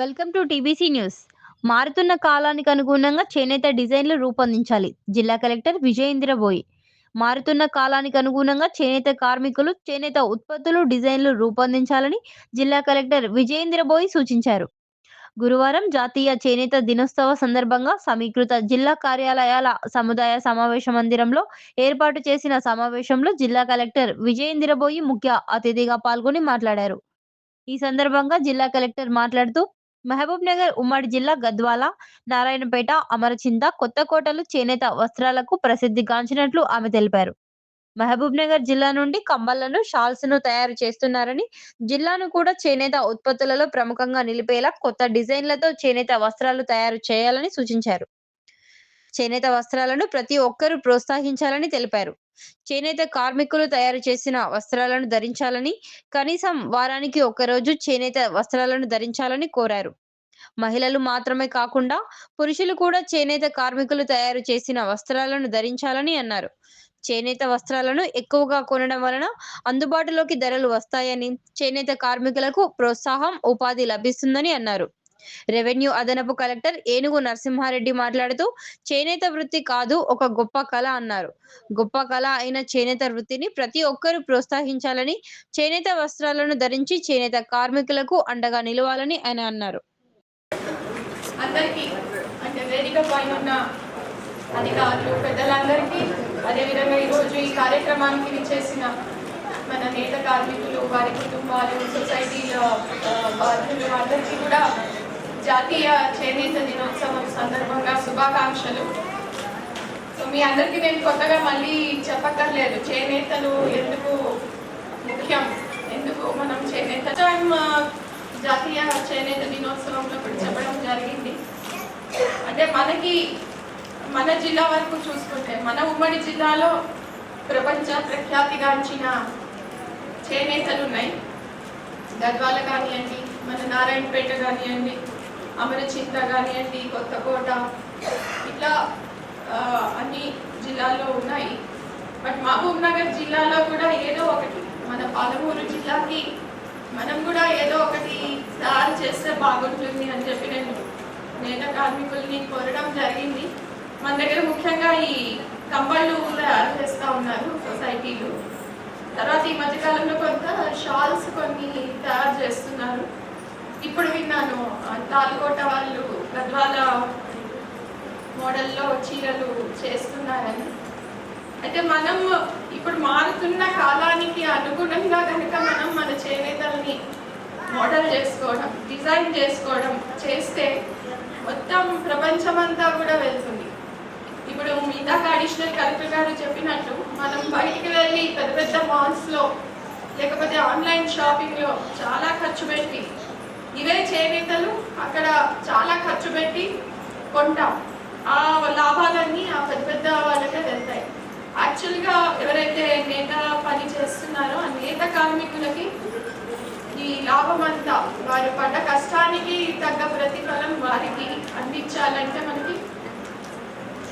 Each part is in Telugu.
Welcome to TBC news. మారుతున్న కాలానికి అనుగుణంగా చేనేత డిజైన్లు రూపొందించాలి. జిల్లా కలెక్టర్ విజయేంద్ర బోయి. మారుతున్న కాలానికి అనుగుణంగా చేనేత కార్మికులు చేనేత ఉత్పత్తులు డిజైన్లు రూపొందించాలని జిల్లా కలెక్టర్ విజయేంద్ర బోయి సూచించారు. గురువారం జాతీయ చేనేత దినోత్సవ సందర్భంగా సమీకృత జిల్లా కార్యాలయాల సముదాయ సమావేశ మందిరంలో ఏర్పాటు చేసిన సమావేశంలో జిల్లా కలెక్టర్ విజయేంద్ర బోయి ముఖ్య అతిథిగా పాల్గొని మాట్లాడారు. ఈ సందర్భంగా జిల్లా కలెక్టర్ మాట్లాడుతూ మహబూబ్ నగర్ ఉమ్మడి జిల్లా గద్వాల నారాయణపేట అమరచింత కొత్తకోటలు చేనేత వస్త్రాలకు ప్రసిద్ధిగాంచినట్లు ఆమె తెలిపారు. మహబూబ్ నగర్ జిల్లా నుండి కంబళ్ళను షాల్స్ను తయారు చేస్తున్నారని జిల్లాను కూడా చేనేత ఉత్పత్తులలో ప్రముఖంగా నిలిపేలా కొత్త డిజైన్లతో చేనేత వస్త్రాలు తయారు చేయాలని సూచించారు. చేనేత వస్త్రాలను ప్రతి ఒక్కరూ ప్రోత్సహించాలని తెలిపారు. చేనేత కార్మికులు తయారు చేసిన వస్త్రాలను ధరించాలని కనీసం వారానికి ఒకరోజు చేనేత వస్త్రాలను ధరించాలని కోరారు. మహిళలు మాత్రమే కాకుండా పురుషులు కూడా చేనేత కార్మికులు తయారు చేసిన వస్త్రాలను ధరించాలని అన్నారు. చేనేత వస్త్రాలను ఎక్కువగా కొనడం వలన అందుబాటులోకి ధరలు వస్తాయని చేనేత కార్మికులకు ప్రోత్సాహం ఉపాధి లభిస్తుందని అన్నారు. రెవెన్యూ అదనపు కలెక్టర్ ఏనుగు నరసింహారెడ్డి మాట్లాడుతూ చేనేత వృత్తి కాదు ఒక గొప్ప కళ అన్నారు. గొప్ప కళ అయిన చేనేత వృత్తిని ప్రతి ఒక్కరూ ప్రోత్సహించాలని చేనేత వస్త్రాలను ధరించి చేనేత కార్మికులకు అండగా నిలవాలని ఆయన అన్నారు. అందరికీ అంటే వేదిక పైన ఉన్న అధికారులు పెద్దలందరికీ అదేవిధంగా ఈరోజు ఈ కార్యక్రమానికి విచ్చేసిన మన నేత కార్మికులు వారి కుటుంబాలు సొసైటీల బాధ్యులు అందరికీ కూడా జాతీయ చేనేత దినోత్సవం సందర్భంగా శుభాకాంక్షలు. సో మీ అందరికీ నేను కొత్తగా మళ్ళీ చెప్పక్కర్లేదు చేనేతలు ఎందుకు ముఖ్యం? ఎందుకు మనం చేనేత? జాతీయ చేనేత దినోత్సవంలో కూడా చెప్పడం జరిగింది. అంటే మనకి మన జిల్లా వరకు చూసుకుంటే మన ఉమ్మడి జిల్లాలో ప్రపంచ ప్రఖ్యాతిగాంచిన చేనేతలు ఉన్నాయి. గద్వాల కానివ్వండి మన నారాయణపేట కానివ్వండి అమరచింత కానివ్వండి కొత్తకోట ఇట్లా అన్ని జిల్లాల్లో ఉన్నాయి. బట్ మహబూబ్ నగర్ జిల్లాలో కూడా ఏదో ఒకటి. మన పాలమూరు జిల్లాకి మనం కూడా ఏదో ఒకటి తయారు చేస్తే బాగుంటుంది అని చెప్పి నేను నేత కార్మికుల్ని కోరడం జరిగింది. మన దగ్గర ముఖ్యంగా ఈ కంబళ్ళు తయారు చేస్తూ ఉన్నారు సొసైటీలు. తర్వాత ఈ మధ్యకాలంలో కొంత షాల్స్ కొన్ని తయారు చేస్తున్నారు. ఇప్పుడు విన్నాను ఆ, తాల్కోట వాళ్ళు గద్వాల మోడల్లో చీరలు చేస్తున్నారని. అయితే మనం ఇప్పుడు మారుతున్న కాలానికి అనుగుణంగా కనుక మనం మన మోడల్ చేసుకోవడం డిజైన్ చేసుకోవడం చేస్తే మొత్తం ప్రపంచమంతా కూడా వెళ్తుంది. ఇప్పుడు మిగతా అడిషనల్ కలెక్టర్ గారు చెప్పినట్టు మనం బయటికి వెళ్ళి పెద్ద పెద్ద మాల్స్లో లేకపోతే ఆన్లైన్ షాపింగ్లో చాలా ఖర్చు పెట్టి ఇవే చేనేతలు అక్కడ చాలా ఖర్చు పెట్టి కొంటాం. ఆ లాభాలన్నీ ఆ పెద్ద పెద్ద వాళ్ళకే వెళ్తాయి. యాక్చువల్గా ఎవరైతే నేత పని చేస్తున్నారో ఆ నేత కార్మికులకి లాభం అంతా వారు పడ్డ కష్టానికి తగ్గ ప్రతిఫలం వారికి అందించాలంటే మనకి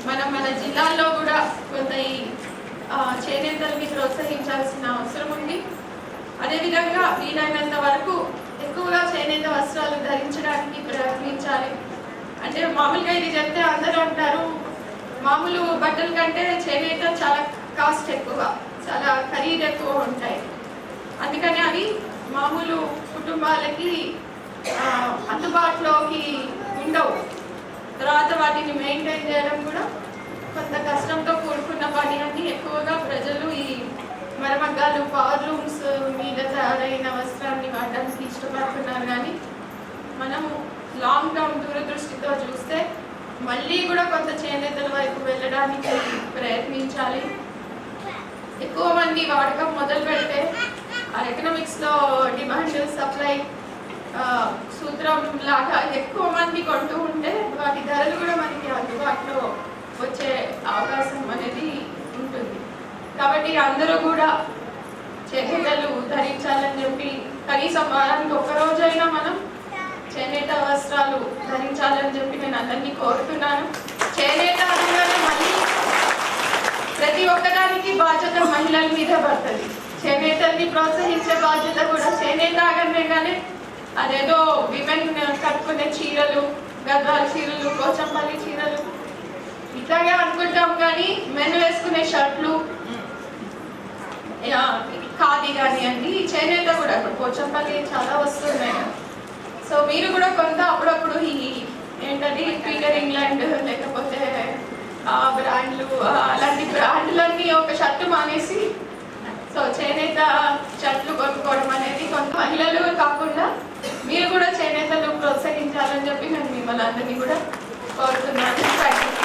మనం మన జిల్లాల్లో కూడా కొంత ఈ చేనేతల్ని ప్రోత్సహించాల్సిన అవసరం ఉంది. అదేవిధంగా వీలైనంత వరకు ఎక్కువగా చేనేత వస్త్రాలు ధరించడానికి ప్రయత్నించాలి. అంటే మామూలుగా ఇది చెప్తే అందరూ అంటారు మామూలు బట్టల కంటే చేనేత చాలా కాస్ట్ ఎక్కువ చాలా ఖరీదు ఎక్కువ ఉంటాయి. అందుకని అవి మామూలు కుటుంబాలకి అందుబాటులోకి ఉండవు. తర్వాత వాటిని మెయింటైన్ చేయడం కూడా కొంత కష్టంతో కూడుకున్న పని అని ఎక్కువగా ప్రజలు ఈ మరమగ్గాలు పవర్ రూమ్స్ మీద తయారైన వస్త్రాన్ని వాడడానికి ఇష్టపడుతున్నారు. కానీ మనము లాంగ్ టర్మ్ దూరదృష్టితో చూస్తే మళ్ళీ కూడా కొంత చేనేతల వైపు వెళ్ళడానికి ప్రయత్నించాలి. ఎక్కువ మంది వాడకం మొదలు పెడితే ఎకనామిక్స్లో డిమాండ్ సప్లై సూత్రం లాగా ఎక్కువ మంది కొంటూ ఉంటే వాటి ధరలు కూడా మనకి అందుబాటులో వచ్చే అవకాశం అనేది ఉంటుంది. కాబట్టి అందరూ కూడా చేనేతలు ధరించాలని చెప్పి కనీసం వారానికి ఒక్క రోజైనా మనం చేనేత వస్త్రాలు ధరించాలని చెప్పి నేను అందరినీ కోరుతున్నాను. చేనేత అనగానే మళ్ళీ ప్రతి ఒక్కదానికి బాధ్యత మహిళల మీద పడుతుంది. చేనేతల్ని ప్రోత్సహించే బాధ్యత కూడా చేనేత అనగానే అదేదో విమెన్ కట్టుకునే చీరలు గద్వాల చీరలు కోచంపల్లి చీరలు. ఇట్లాగే అనుకుంటాం కానీ మెన్ వేసుకునే షర్ట్లు ఖాదీ కానివ్వండి చేనేత కూడా. ఇప్పుడు పోచంపల్లి చాలా వస్తున్నాయి. సో మీరు కూడా కొంత అప్పుడప్పుడు ఈ ఏంటది పీటర్ ఇంగ్లాండ్ లేకపోతే ఆ బ్రాండ్లు అలాంటి బ్రాండ్లన్నీ ఒక షర్ట్ మానేసి సో చేనేత షర్ట్లు కొనుక్కోవడం అనేది కొంత మహిళలు కాకుండా మీరు కూడా చేనేతలు ప్రోత్సహించాలని చెప్పి నేను మిమ్మల్ని అందరినీ కూడా కోరుతున్నాను.